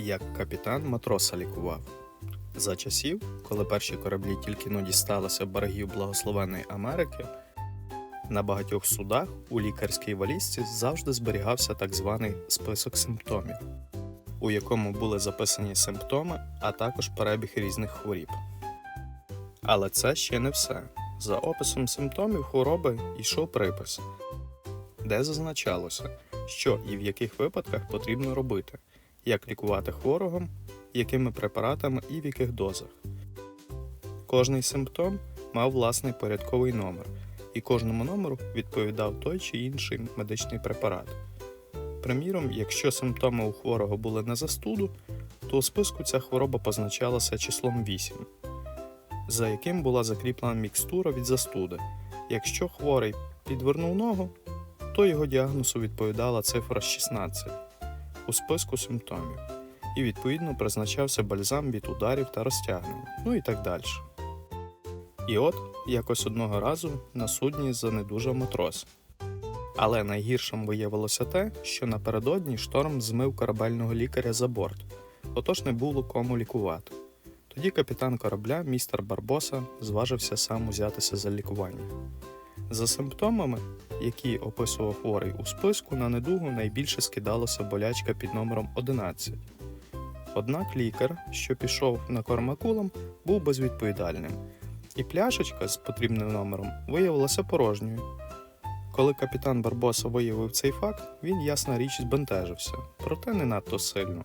як капітан матроса лікував. За часів, коли перші кораблі тільки но дісталися берегів благословеної Америки, на багатьох судах у лікарській валізці завжди зберігався так званий список симптомів, у якому були записані симптоми, а також перебіг різних хворіб. Але це ще не все. За описом симптомів хвороби йшов припис, де зазначалося, що і в яких випадках потрібно робити, як лікувати хворого, якими препаратами і в яких дозах. Кожний симптом мав власний порядковий номер, і кожному номеру відповідав той чи інший медичний препарат. Приміром, якщо симптоми у хворого були на застуду, то у списку ця хвороба позначалася числом 8, за яким була закріплена мікстура від застуди. Якщо хворий підвернув ногу, то його діагнозу відповідала цифра 16 у списку симптомів, і відповідно призначався бальзам від ударів та розтягнень, ну і так далі. І от якось одного разу на судні занедужав матрос. Але найгіршим виявилося те, що напередодні шторм змив корабельного лікаря за борт, отож не було кому лікувати. Тоді капітан корабля, містер Барбоса, зважився сам узятися за лікування. За симптомами, які описував хворий у списку, на недугу найбільше скидалася болячка під номером 11. Однак лікар, що пішов на кормакулом, був безвідповідальним, і пляшечка з потрібним номером виявилася порожньою. Коли капітан Барбоса виявив цей факт, він, ясна річ, збентежився, проте не надто сильно.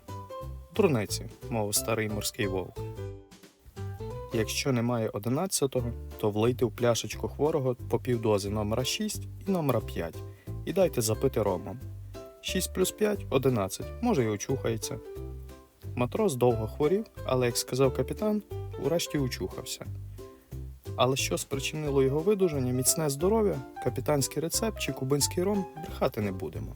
Дурниці, мов старий морський вовк. Якщо немає 11-го, то влийте в пляшечку хворого по півдози номера 6 і номера 5 і дайте запити ромом. 6 плюс 5 11, може й очухається. Матрос довго хворів, але, як сказав капітан, урешті очухався. Але що спричинило його видужання, міцне здоров'я, капітанський рецепт чи кубинський ром брехати не будемо.